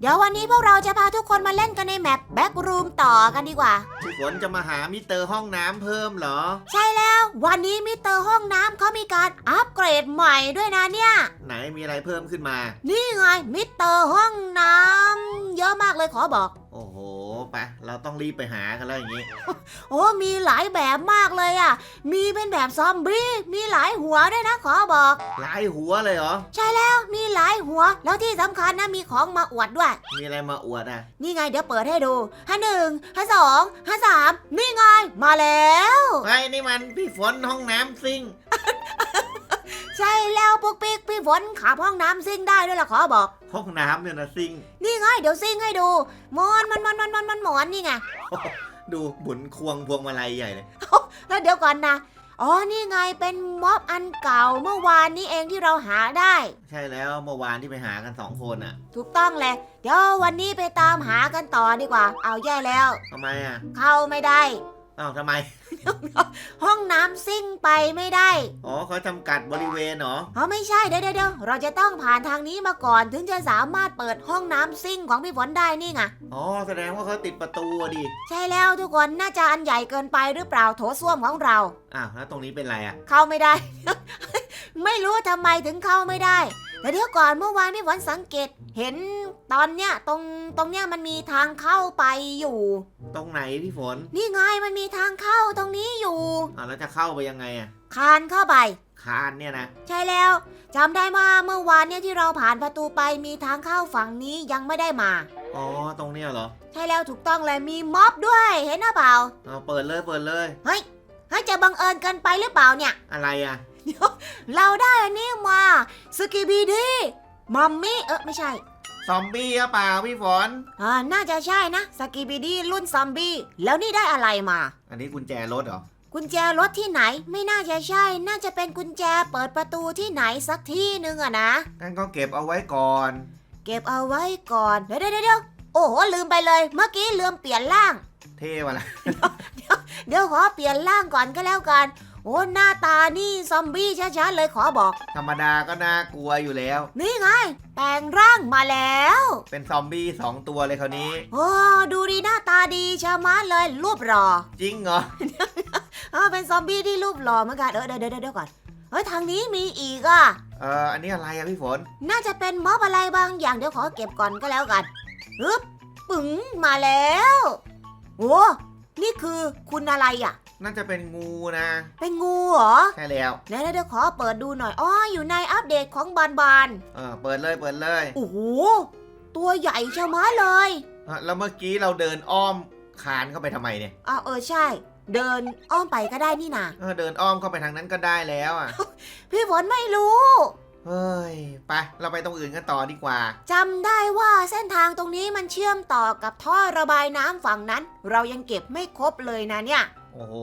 เดี๋ยววันนี้พวกเราจะพาทุกคนมาเล่นกันในแมปแบ็กรูมต่อกันดีกว่า พี่ฝนจะมาหามิเตอร์ห้องน้ำเพิ่มเหรอ ใช่แล้ว วันนี้มิสเตอร์ห้องน้ำเขามีการอัปเกรดใหม่ด้วยนะเนี่ย ไหนมีอะไรเพิ่มขึ้นมา นี่ไงมิสเตอร์ห้องน้ำเยอะมากเลยขอบอก โอ้โห ไป เราต้องรีบไปหากันแล้วอย่างนี้ โอ้มีหลายแบบมากเลยอะ มีเป็นแบบซอมบี้ มีหลายหัวด้วยนะขอบอก หลายหัวเลยเหรอ ใช่แล้วมีหลายหัว แล้วที่สำคัญนะมีของมาอวดด้วย มีอะไรมาอวดอะ นี่ไงเดี๋ยวเปิดให้ดูห้าหนึ่งห้าสองห้าสามนี่ไงมาแล้ว ไอ้ยนี่มันพี่ฝนห้องน้ำซิง ใช่แล้วปุ๊กปิ๊กพี่ฝนขับห้องน้ำซิ่งได้ด้วยล่ะขอบอก ห้องน้ำเนี่ยนะซิงนี่ไงเดี๋ยวซิ่งให้ดูมอนมันมันมันมันมันหมอนนี่ไงดูหมุนควงพวงมาลัยใหญ่เลย แล้วเดี๋ยวก่อนนะอ๋อนี่ไงเป็นม็อบอันเก่าเมื่อวานนี้เองที่เราหาได้ ใช่แล้วเมื่อวานที่ไปหากันสองคนอะถูกต้องเลยเดี๋ยววันนี้ไปตามหากันต่อดีกว่า เอาแย่แล้วทำไมอะ เข้าไม่ได้ อ้าวทำไม ห้องน้ำซิ่งไปไม่ได้ อ๋อเขาจำกัดบริเวณเหรออ๋อไม่ใช่เดี๋ยวเดี๋ยวเดี๋ยวเราจะต้องผ่านทางนี้มาก่อน ถึงจะสามารถเปิดห้องน้ำซิ่งของพี่ฝนได้นี่ไง อ๋อแสดงว่าเขาติดประตูอะดิ ใช่แล้วทุกคนน่าจะอันใหญ่เกินไปหรือเปล่าโถส้วมของเรา อ้าวแล้วตรงนี้เป็นไรอะเข้าไม่ได้ ไม่รู้ทำไมถึงเข้าไม่ได้ แต่เดี๋ยวก่อนเมื่อวานพี่ฝนสังเกต เห็นตอนเนี้ยตรงตรงเนี้ยมันมีทางเข้าไปอยู่ ตรงไหนพี่ฝนนี่ไงมันมีทางเข้าตรงนี้อยู่อ้าวแล้วจะเข้าไปยังไงอะคานเข้าไป คานเนี่ยนะ ใช่แล้วจำได้มาเมื่อวานเนี่ยที่เราผ่านประตูไปมีทางเข้าฝั่งนี้ยังไม่ได้มา อ๋อตรงเนี้ยเหรอใช่แล้วถูกต้องเลยมีม็อบด้วยเห็นหรือเปล่า เอาเปิดเลยเปิดเลย เฮ้ยจะบังเอิญเกินไปหรือเปล่าเนี่ย อะไรอะ เราได้อันนี้มาสกิบีดีมัมมี่เออไม่ใช่ซอมบี้หรือเปล่าพี่ฝน อ่าน่าจะใช่นะสกิบีดีรุ่นซอมบี้แล้วนี่ได้อะไรมา อันนี้กุญแจรถเหรอ กุญแจรถที่ไหนไม่น่าจะใช่ น่าจะเป็นกุญแจเปิดประตูที่ไหนสักที่หนึ่งอะนะ งั้นก็เก็บเอาไว้ก่อน เก็บเอาไว้ก่อนเดี๋ยวเดี๋ยวเดี๋ยวโอ้โหลืมไปเลย เมื่อกี้ลืมเปลี่ยนร่าง เท่วะละเดี๋ยวขอเปลี่ยนร่างก่อนก็แล้วกัน โอ้หน้าตานี่ซอมบี้ช้าๆเลยขอบอก ธรรมดาก็น่ากลัวอยู่แล้ว นี่ไง แปลงร่างมาแล้ว เป็นซอมบี้สองตัวเลยคราวนี้ โอ้ดูดีหน้าตาดีชะมัดเลยรูปหล่อจริงเหรอเออเป็นซอมบี้ที่รูปหล่อเหมือนกันเออเดี๋ยวเดี๋ยวเดี๋ยวก่อนเฮ้ยทางนี้มีอีกอะ เอออันนี้อะไรอะพี่ฝน น่าจะเป็นม็อบอะไรบางอย่างเดี๋ยวขอเก็บก่อนก็แล้วกันฮึบปึ๋งมาแล้ว โอ้นี่คือคุณอะไรอะ น่าจะเป็นงูนะ เป็นงูเหรอใช่แล้วเดี๋ยวเดี๋ยวขอเปิดดูหน่อยอ๋ออยู่ในอัปเดตของบานบานเออเปิดเลยเปิดเลยโอ้โหตัวใหญ่ชะมัดเลยเออแล้วเมื่อกี้เราเดินอ้อมคานเข้าไปทำไมเนี่ยอ่าเออใช่ เดินอ้อมไปก็ได้นี่นาเออเดินอ้อมเข้าไปทางนั้นก็ได้แล้วอะพี่ฝนไม่รู้เฮ้ยไปเราไปตรงอื่นกันต่อดีกว่าจำได้ว่าเส้นทางตรงนี้มันเชื่อมต่อกับท่อระบายน้ำฝั่งนั้น เรายังเก็บไม่ครบเลยนะเนี่ย โอ้โห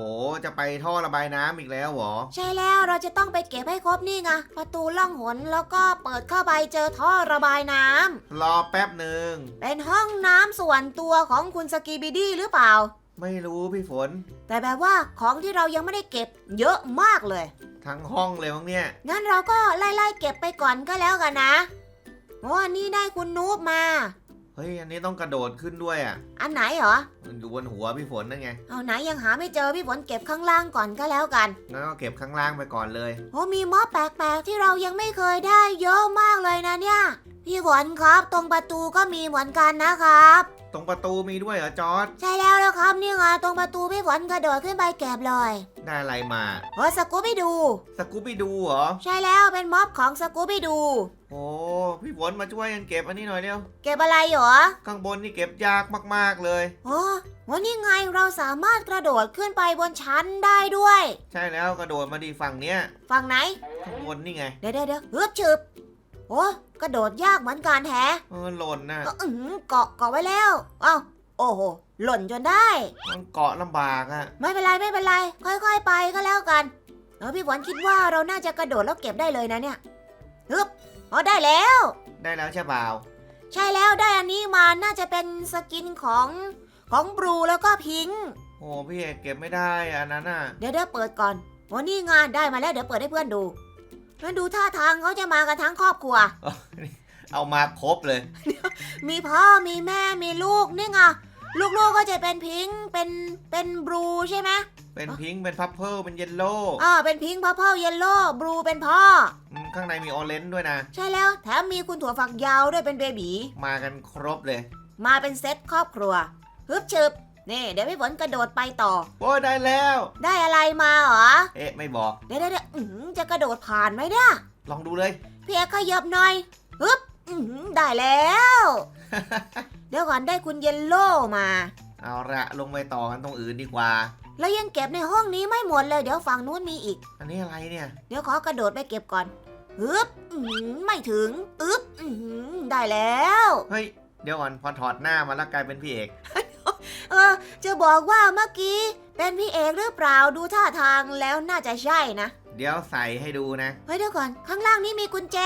จะไปท่อระบายน้ำอีกแล้วเหรอ ใช่แล้วเราจะต้องไปเก็บให้ครบนี่ไงประตูล่องหนแล้วก็เปิดเข้าไปเจอท่อระบายน้ำรอแป๊บหนึ่ง เป็นห้องน้ำส่วนตัวของคุณสกีบิดี้หรือเปล่า ไม่รู้พี่ฝน แต่แบบว่าของที่เรายังไม่ได้เก็บเยอะมากเลย ทั้งห้องเลยมั้งเนี่ย งั้นเราก็ไล่ๆเก็บไปก่อนก็แล้วกันนะโอ้อันนี้ได้คุณนูบมา เฮ้ย อันนี้ต้องกระโดดขึ้นด้วยอะ อันไหนเหรอ มันอยู่บนหัวพี่ฝนนั่นไง เอาไหนยังหาไม่เจอพี่ฝนเก็บข้างล่างก่อนก็แล้วกันงั้นก็เก็บข้างล่างไปก่อนเลย โอ้มีม็อบแปลกๆที่เรายังไม่เคยได้เยอะมากเลยนะเนี่ย พี่ฝนครับ ตรงประตูก็มีเหมือนกันนะครับ ตรงประตูมีด้วยเหรอจอร์ดใช่แล้วแล้วครับนี่ไงตรงประตูพี่ฝนกระโดดขึ้นไปเก็บเลยได้อะไรมาโอ้สกูบี้ดู สกูปปี้ดูเหรอ ใช่แล้วเป็นม็อบของสกูบี้ดู โอ้พี่ฝนมาช่วยกันเก็บอันนี้หน่อยเร็วเก็บอะไรเหรอข้างบนนี่เก็บยากมากๆเลยโอ้วันนี้ไงเราสามารถกระโดดขึ้นไปบนชั้นได้ด้วย ใช่แล้วกระโดดมาดีฝั่งเนี้ยฝั่งไหนข้างบนนี่ไงเดี๋ยวเดี๋ยวเดี๋ยวฮึบฉึบ โอ้กระโดดยากเหมือนกันแฮะเออหล่นนะก็อื้อหือเกาะเกาะไว้แล้วเอ้าโอ้โห หล่นจนได้ มันเกาะลำบากอะไม่เป็นไรไม่เป็นไร ค่อยๆ ไปก็แล้วกันเออพี่ฝนคิดว่าเราน่าจะกระโดดแล้วเก็บได้เลยนะเนี่ยฮึบอ๋อได้แล้ว ได้แล้วใช่เปล่าใช่แล้วได้อันนี้มาน่าจะเป็นสกินของของบลูแล้วก็พิงค์โอ้พี่เอกเก็บไม่ได้อะอันนั้นน่ะเดี๋ยวเดี๋ยวเปิดก่อนวันนี้งานได้มาแล้วเดี๋ยวเปิดให้เพื่อนดู งั้นดูท่าทางเขาจะมากันทั้งครอบครัวอ๋อนี่เอามาครบเลย มีพ่อมีแม่มีลูกนี่ไงลูกๆก็จะเป็นพิงค์เป็นเป็นบลูใช่ไหมเป็นพิงค์เป็นพับเพิลเป็นเยลโล่อ่าเป็นพิงค์พัพเพิลเยลโล่บลูเป็นพ่อข้างในมีออเรนจ์ด้วยนะ ใช่แล้วแถมมีคุณถั่วฝักยาวด้วยเป็นเบบีมากันครบเลย มาเป็นเซตครอบครัวฮึบชึบ นี่เดี๋ยวพี่ฝนกระโดดไปต่อ โอ้ยได้แล้ว ได้อะไรมาเหรอ เอ๊ะ ไม่บอก เดี๋ยวเดี๋ยวเดี๋ยวอื้อหือจะกระโดดผ่านไหมเนี่ยลองดูเลย พี่เอกขยับหน่อยฮึบอื้อหือได้แล้ว เดี๋ยวก่อนได้คุณเยลโล่มา เอาละลงไปต่อกันตรงอื่นดีกว่า แล้วยังเก็บในห้องนี้ไม่หมดเลยเดี๋ยวฝั่งนู้นมีอีก อันนี้อะไรเนี่ย เดี๋ยวขอกระโดดไปเก็บก่อนฮึบอื้อหือไม่ถึงอึ๊บอื้อหือได้แล้ว เฮ้ย เดี๋ยวก่อนพอถอดหน้ามาแล้วกลายเป็นพี่เอก เออ จะบอกว่าเมื่อกี้ เป็นพี่เอกหรือเปล่าดูท่าทางแล้วน่าจะใช่นะ เดี๋ยวใส่ให้ดูนะ เฮ้ยเดี๋ยวก่อน ข้างล่างนี่มีกุญแจ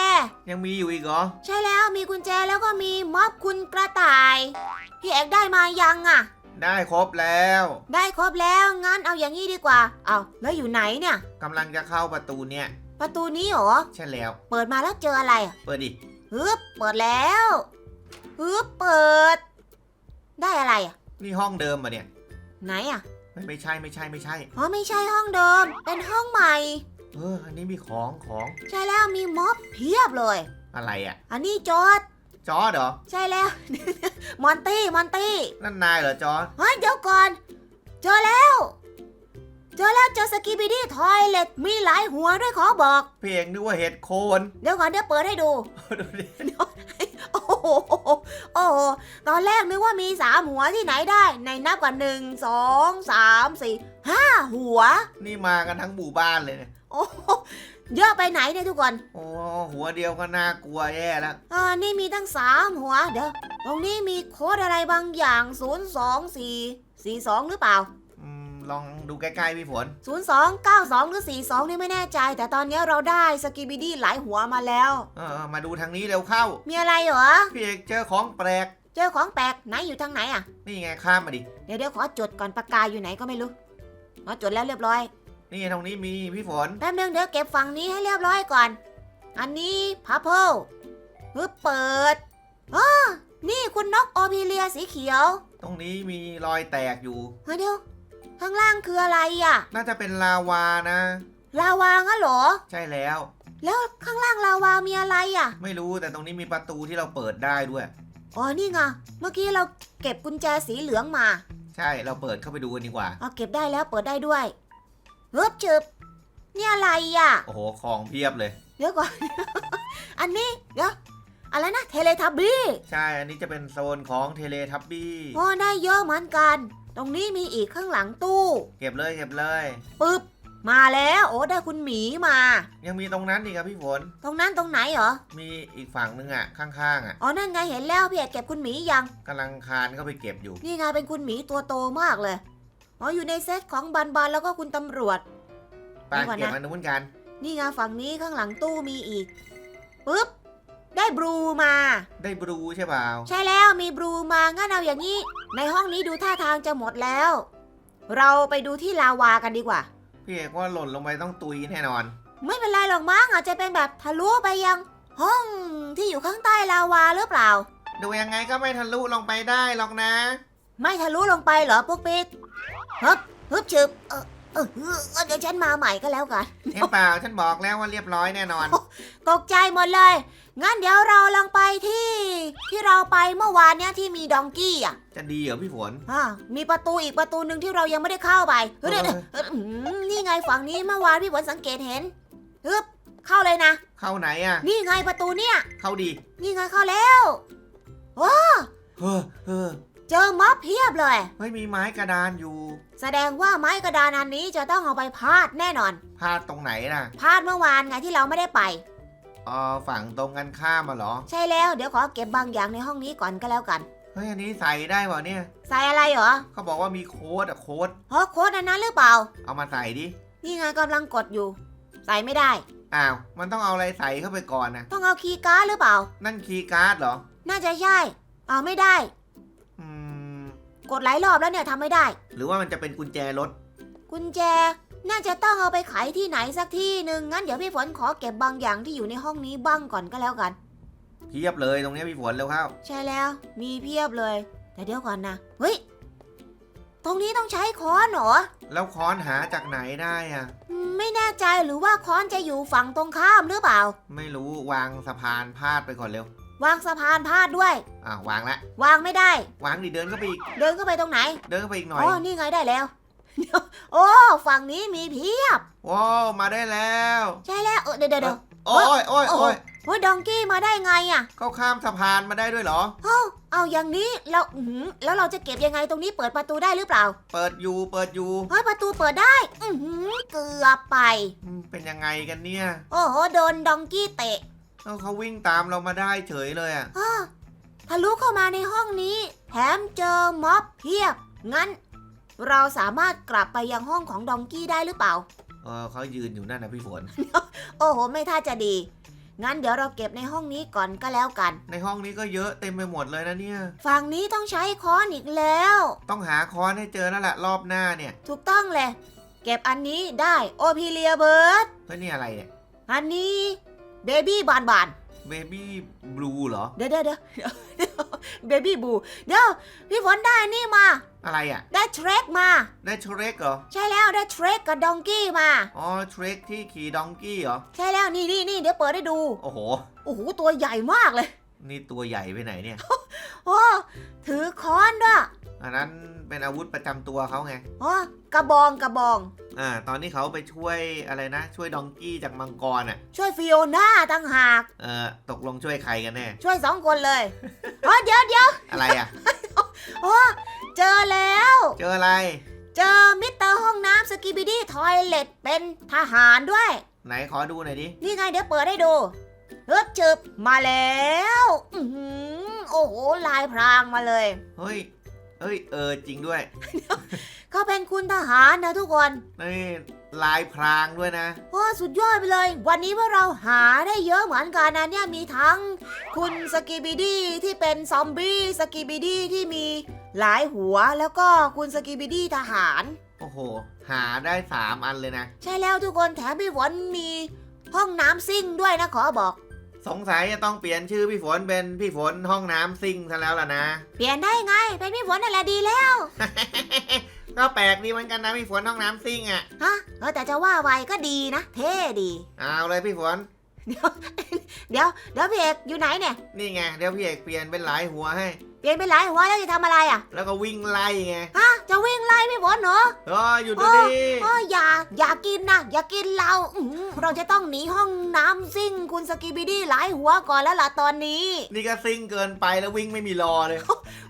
ยังมีอยู่อีกเหรอ ใช่แล้วมีกุญแจแล้วก็มีม็อบคุณกระต่าย พี่เอกได้มายังอะได้ครบแล้วได้ครบแล้วงั้นเอาอย่างนี้ดีกว่า เอาแล้วอยู่ไหนเนี่ย กำลังจะเข้าประตูเนี่ย ประตูนี้เหรอ ใช่แล้ว เปิดมาแล้วเจออะไรอะเปิดดิ ฮึบเปิดแล้วฮึบเปิด ได้อะไรอะ นี่ห้องเดิมปะเนี่ย ไหนอะไม่ไม่ใช่ไม่ใช่ไม่ใช่ อ๋อไม่ใช่ห้องเดิม เป็นห้องใหม่ เออ อันนี้มีของของใช่แล้วมีม็อบเพียบเลย อะไรอะ อันนี้จอดจอร์ดเหรอ ใช่แล้ว มอนตี้มอนตี้นั่นนายเหรอจอร์ดเฮ้ยเดี๋ยวก่อน เจอแล้ว เจอแล้วเจอสกีบิดี้ทอยเล็ตมีหลายหัวด้วยขอบอกพี่เอกนึกว่าเห็ดโคน เดี๋ยวก่อนเดี๋ยวเปิดให้ดูดูดิโอ้ โหโอ้โหตอนแรกนึกว่ามีสามหัวที่ไหนได้ ในนับกว่าหนึ่งสองสามสี่ห้าหัว นี่มากันทั้งหมู่บ้านเลยเนี่ยโอ้โหเยอะไปไหนเนี่ยทุกคนโอ้หัวเดียวก็น่ากลัวแย่แล้วอ่านี่มีตั้งสามหัวเดี๋ยวตรงนี้มีโค้ดอะไรบางอย่างศูนย์สองสี่สี่สองหรือเปล่าอืม ลองดูใกล้ๆพี่ฝนศูนย์สองเก้าสองหรือสี่สองนี่ไม่แน่ใจ แต่ตอนนี้เราได้สกีบิดี้หลายหัวมาแล้ว เออมาดูทางนี้เร็วเข้า มีอะไรเหรอ พี่เอกเจอของแปลก เจอของแปลกไหนอยู่ทางไหนอะ นี่ไงข้ามมาดิ เดี๋ยวเดี๋ยวขอจดก่อนปากกาอยู่ไหนก็ไม่รู้ขอจดแล้วเรียบร้อย นี่ตรงนี้มีพี่ฝน แป๊บนึงเดี๋ยวเก็บฝั่งนี้ให้เรียบร้อยก่อน อันนี้พัพเพิลฮึบเปิดอ๋อนี่คุณนกโอพิเลียสีเขียว ตรงนี้มีรอยแตกอยู่ เฮ้ยเดี๋ยว ข้างล่างคืออะไรอะ น่าจะเป็นลาวานะ ลาวางั้นเหรอ ใช่แล้ว แล้วข้างล่างลาวามีอะไรอะ ไม่รู้แต่ตรงนี้มีประตูที่เราเปิดได้ด้วย อ๋อนี่ไงเมื่อกี้เราเก็บกุญแจสีเหลืองมา ใช่เราเปิดเข้าไปดูกันดีกว่า เอาเก็บได้แล้วเปิดได้ด้วยฮึบจึบนี่อะไรอะ โอ้โหของเพียบเลย เดี๋ยวก่อน อันนี้เดี๋ยวอะไรนะเทเลทับบี้ ใช่ อันนี้จะเป็นโซนของเทเลทับบี้ โอ้ได้เยอะเหมือนกัน ตรงนี้มีอีกข้างหลังตู้เก็บเลยเก็บเลย ปึ๊บ มาแล้ว โอ้ได้คุณหมีมา ยังมีตรงนั้นอีกครับพี่ฝน ตรงนั้นตรงไหนเหรอ มีอีกฝั่งนึงอะข้างๆอะ อ๋อ นั่นไงเห็นแล้วพี่เอกเก็บคุณหมียัง กำลังคานเข้าไปเก็บอยู่ นี่ไงเป็นคุณหมีตัวโตมากเลย อ๋อ อยู่ในเซตของบันบันแล้วก็คุณตำรวจ ไปเดี๋ยวก่อนนะ เก็บอันนู้นกัน นี่ไงฝั่งนี้ข้างหลังตู้มีอีก ปึ๊บ ได้บลูมา ได้บลูใช่เปล่าใช่แล้วมีบลูมางั้นเอาอย่างนี้ ในห้องนี้ดูท่าทางจะหมดแล้ว เราไปดูที่ลาวากันดีกว่า พี่เอกว่าหล่นลงไปต้องตุยแน่นอน ไม่เป็นไรหรอกมั้งอาจจะเป็นแบบทะลุไปยัง ห้องที่อยู่ข้างใต้ลาวาหรือเปล่า ดูยังไงก็ไม่ทะลุลงไปได้หรอกนะ ไม่ทะลุลงไปเหรอพวกปิ๊กฮึบฮึบฉึบเออ เออเดี๋ยวฉันมาใหม่ก็แล้วกันเห็นเปล่าฉันบอกแล้วว่าเรียบร้อยแน่นอน ตกใจหมดเลย งั้นเดี๋ยวเราลองไปที่ ที่เราไปเมื่อวานเนี้ยที่มีดองกี้อะจะดีเหรอพี่ฝน อ่ามีประตูอีกประตูหนึ่งที่เรายังไม่ได้เข้าไปเฮ้ยเดี๋ยวเดี๋ยวอืมนี่ไงฝั่งนี้เมื่อวานพี่ฝนสังเกตเห็นฮึบเข้าเลยนะ เข้าไหนอะ นี่ไงประตูเนี่ย เข้าดีนี่ไงเข้าแล้ว เฮ้อเฮ้อ เจอม็อบเพียบเลย เฮ้ยมีไม้กระดานอยู่ แสดงว่าไม้กระดานอันนี้จะต้องเอาไปพาดแน่นอนพาดตรงไหนน่ะพาดเมื่อวานไงที่เราไม่ได้ไป อ๋อฝั่งตรงกันข้ามมาเหรอ ใช่แล้วเดี๋ยวขอเก็บบางอย่างในห้องนี้ก่อนก็แล้วกัน เฮ้ยอันนี้ใส่ได้เปล่าเนี่ย ใส่อะไรเหรอเขาบอกว่ามีโค้ดอะโค้ด เพราะโค้ดอันนั้นหรือเปล่า เอามาใส่ดิ นี่ไงกำลังกดอยู่ ใส่ไม่ได้ อ้าว มันต้องเอาอะไรใส่เข้าไปก่อนนะ ต้องเอาคีย์การ์ดหรือเปล่า นั่นคีย์การ์ดเหรอ น่าจะใช่ เอาไม่ได้อืม กดหลายรอบแล้วเนี่ยทำไม่ได้ หรือว่ามันจะเป็นกุญแจรถ กุญแจ น่าจะต้องเอาไปไขที่ไหนสักที่หนึ่งงั้นเดี๋ยวพี่ฝนขอเก็บบางอย่างที่อยู่ในห้องนี้บ้างก่อนก็แล้วกันเทียบเลยตรงเนี้ยพี่ฝนเร็วเข้า ใช่แล้ว มีเพียบเลย แต่เดี๋ยวก่อนนะเฮ้ยตรงนี้ต้องใช้ค้อนเหรอแล้วค้อนหาจากไหนได้อะอืมไม่แน่ใจหรือว่าค้อนจะอยู่ฝั่งตรงข้ามหรือเปล่า ไม่รู้วางสะพานพาดไปก่อนเร็ว วางสะพานพาดด้วยอ่าวางละ วางไม่ได้ วางดิเดินเข้าไปอีก เดินเข้าไปตรงไหน เดินเข้าไปอีกหน่อยอ๋อนี่ไงได้แล้วเดี๋ยวโอ้ฝั่งนี้มีเพียบ ว้าวมาได้แล้ว ใช่แล้วเออเดี๋ยวเดี๋ยวเดี๋ยว โอ้ยโอ้ยโอ้โหโอ้ยโอ้ยดองกี้มาได้ไงอะเขาข้ามสะพานมาได้ด้วยเหรอ เอ้าเอาอย่างนี้เราอื้อหือแล้วเราจะเก็บยังไงตรงนี้เปิดประตูได้หรือเปล่าเปิดอยู่เปิดอยู่เฮ้ยประตูเปิดได้ อือหือเกือบไป อืมเป็นยังไงกันเนี่ย โอ้โหโดนดองกี้เตะ เอาเขาวิ่งตามเรามาได้เฉยเลยอะอ้อทะลุเข้ามาในห้องนี้ แถมเจอม็อบเพียบ งั้น เราสามารถกลับไปยังห้องของดองกี้ได้หรือเปล่า เออเขายืนอยู่นั่นนะพี่ฝน โอ้โห ไม่ท่าจะดี งั้นเดี๋ยวเราเก็บในห้องนี้ก่อนก็แล้วกัน ในห้องนี้ก็เยอะเต็มไปหมดเลยนะเนี่ย ฝั่งนี้ต้องใช้ค้อนอีกแล้ว ต้องหาค้อนให้เจอแล้วแหละรอบหน้าเนี่ยถูกต้องเลย เก็บอันนี้ได้ โอพิเลียเบิร์ดเฮ้ยนี่อะไรเนี่ย อันนี้ เบบี้บานบานเบบี้บลูเหรอ เดี๋ยวเดี๋ยวเดี๋ยวเบบี้บูเดี๋ยวพี่ฝนได้นี่มา อะไรอะ ได้เทรคมา ได้เทรคเหรอ ใช่แล้วได้เทรคกับดองกี้มา อ๋อเทรคที่ขี่ดองกี้เหรอ ใช่แล้วนี่นี่นี่เดี๋ยวเปิดให้ดู โอ้โห โอ้โห ตัวใหญ่มากเลย นี่ตัวใหญ่ไปไหนเนี่ย โอ้ถือค้อนด้วยอันนั้นเป็นอาวุธประจำตัวเขาไง โอ้กระบองกระบอง อ่า ตอนที่เขาไปช่วยอะไรนะ ช่วยดองกี้จากมังกรอะ ช่วยฟิโอน่าตั้งหาก เออตกลงช่วยใครกันแน่ ช่วยสองคนเลยโอ้เดี๋ยวเดี๋ยวอะไรอะ โอ้เจอแล้ว เจออะไร เจอมิสเตอร์ห้องน้ำสกีบิดี้ทอยเล็ตเป็นทหารด้วย ไหนขอดูหน่อยดิ นี่ไงเดี๋ยวเปิดให้ดู เฮ้ยจึบมาแล้วอื้อหือโอ้โหลายพรางมาเลย เฮ้ยเฮ้ย เออ จริงด้วย เขาเป็นคุณทหารนะทุกคนนี่ลายพรางด้วยนะ โอ้สุดยอดไปเลย วันนี้พวกเราหาได้เยอะเหมือนกันนะเนี่ยมีทั้งคุณสกีบิดี้ที่เป็นซอมบี้สกีบิดี้ที่มีหลายหัวแล้วก็คุณสกีบิดี้ทหาร โอ้โห หาได้สามอันเลยนะ ใช่แล้วทุกคนแถมพี่ฝนมีห้องน้ำซิ่งด้วยนะขอบอก สงสัยจะต้องเปลี่ยนชื่อพี่ฝนเป็นพี่ฝนห้องน้ำซิ่งซะแล้วล่ะนะ เปลี่ยนได้ไง เป็นพี่ฝนนั่นแหละดีแล้ว ก็แปลกดีเหมือนกันนะพี่ฝนห้องน้ำซิ่งอะ ฮะเออแต่จะว่าไวก็ดีนะ เท่ดี เอาเลยพี่ฝน เดี๋ยวเดี๋ยวพี่เอกอยู่ไหนเนี่ย นี่ไงเดี๋ยวพี่เอกเปลี่ยนเป็นหลายหัวให้ เปลี่ยนไปหลายหัวแล้วจะทำอะไรอะ แล้วก็วิ่งไล่ไงฮะ จะวิ่งไล่พี่ฝนเหรอ เอออยู่ดูดิโอ้ยอย่า อย่ากินนะ อย่ากินเราอื้อหือเราจะต้องหนีห้องน้ำซิ่งคุณสกีบิดี้หลายหัวก่อนแล้วล่ะตอนนี้ นี่ก็ซิ่งเกินไปแล้ววิ่งไม่มีรอเลย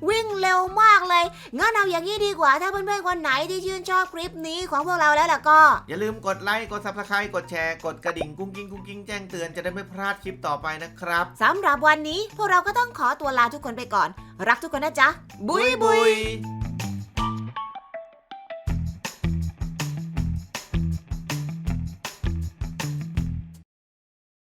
วิ่งเร็วมากเลย งั้นเอาอย่างนี้ดีกว่า ถ้าเพื่อนๆคนไหนที่ชื่นชอบคลิปนี้ของพวกเราแล้วล่ะก็ อย่าลืมกดไลค์ กดซับสไครต์กดแชร์ กดกระดิ่งกุ้งกิ้งกุ้งกิ้งแจ้งเตือนจะได้ไม่พลาดคลิปต่อไปนะครับ สำหรับวันนี้พวกเราก็ต้องขอตัวลาทุกคนไปก่อนรักทุกคนนะจ๊ะ บุยบุยย